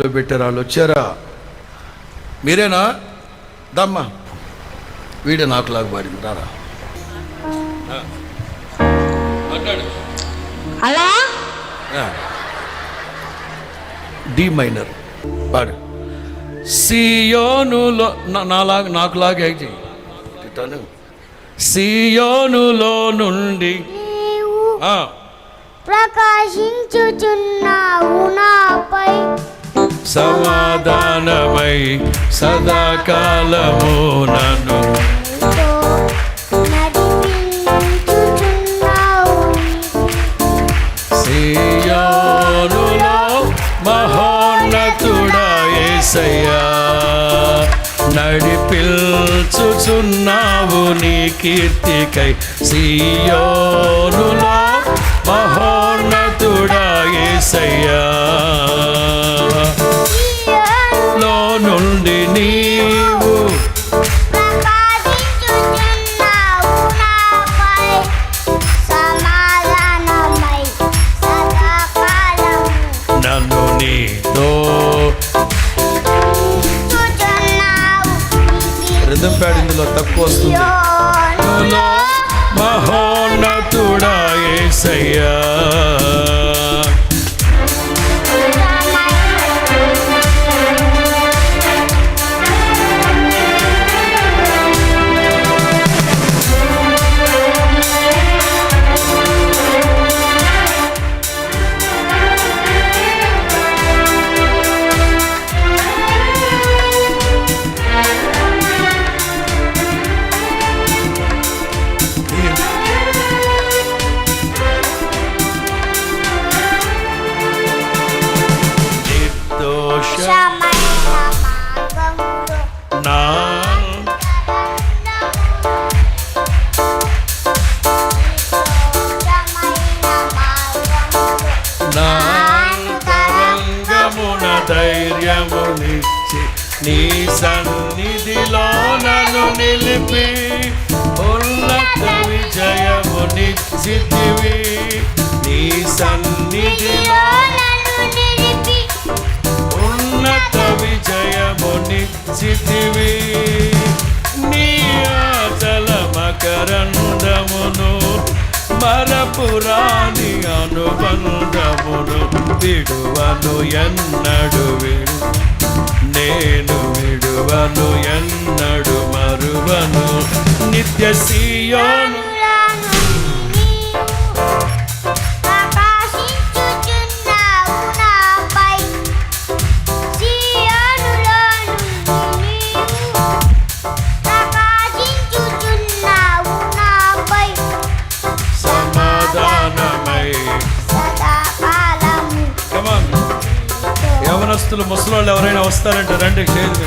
లో పెట్టారు వాళ్ళు వచ్చారా? మీరేనా? దమ్మా. వీడే నాకు లాగా పాడింది రారా. అలా డి మైనర్. పాడు. సియోనులో నాలాగా నాకులాగా యాక్ట్ చేయి తిట్టాను. సియోనులో నుండి. ప్రకాశించుచున్నావు నాపై. సమాధానమై సదాకాలము నన్ను మహోన్నతుడా నడిపిల్చుచున్నావు నీ కీర్తికై. సియోనులో మహోన్నతుడా ఏసయ్యా. రిధం ఇందులో తక్కువ వస్తుంది. మహోన్నతుడా ఏసయ్యా. నా శమైన ధైర్యమునిచ్చి నీ సన్నిధిలో నన్ను నిలిపి ఉన్నత విజయమునిచ్చితివి నీ సన్నిధిలో విజయమునిచ్చితివి నీ ఆచల మకరందమును మరపురాణి అనుబంధమును విడువను ఎన్నడు విడు నేను విడువను ఎన్నడు మరువను నిత్య సీయోను యవనస్తులు ముసలోళ్ళు ఎవరైనా వస్తారంటే రండి చేయండి.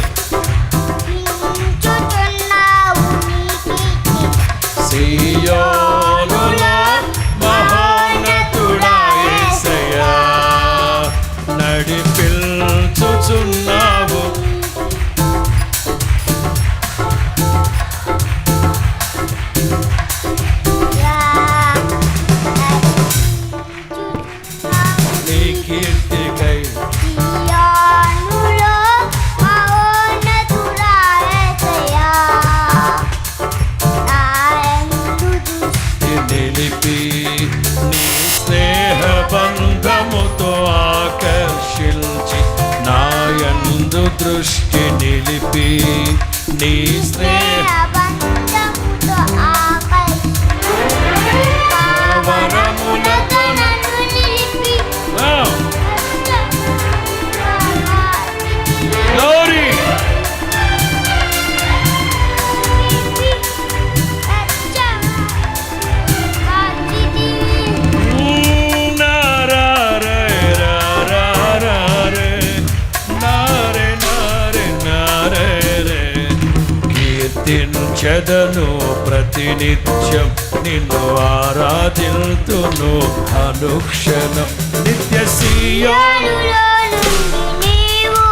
దృష్టి నిలిపి నీ స్నేహ కీర్తించదను ప్రతినిత్యం నిన్ను ఆరాధిల్తును అనుక్షణం. నిత్య సీయోను నీవు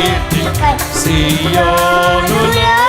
కీర్తికై సియోనులో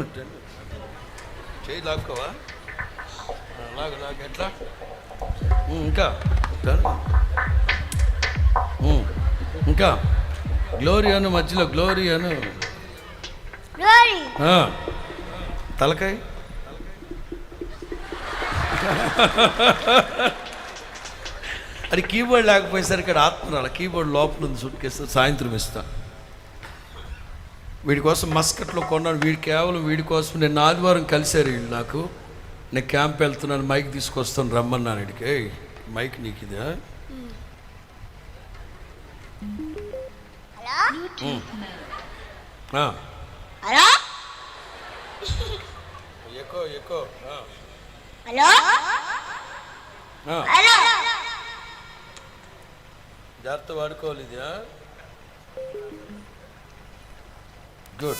చేయి లాక్కోవా? లాగు లాగు. ఎట్లా? ఇంకా? ఇంకా? గ్లోరీ అను మధ్యలో గ్లోరీ అను. తలకాయ? అది కీబోర్డ్ లేకపోయేసరికి ఇక్కడ ఆత్మ కీబోర్డ్ లోపల ఉంది సుట్కేస్తే సాయంత్రం ఇస్తా. వీడి కోసం మస్కట్లో కొన్నాను. వీడి కేవలం వీడి కోసం నేను ఆదివారం కలిశారు వీళ్ళు నాకు. నేను క్యాంప్ వెళ్తున్నాను మైక్ తీసుకొస్తాను రమ్మన్నాను వీడికి. "ఏయ్, మైక్ నీకు ఇదా? ఎక్కువ ఎక్కువ హలో. హలో? జాగ్రత్త వాడుకోవాలి ఇది Good.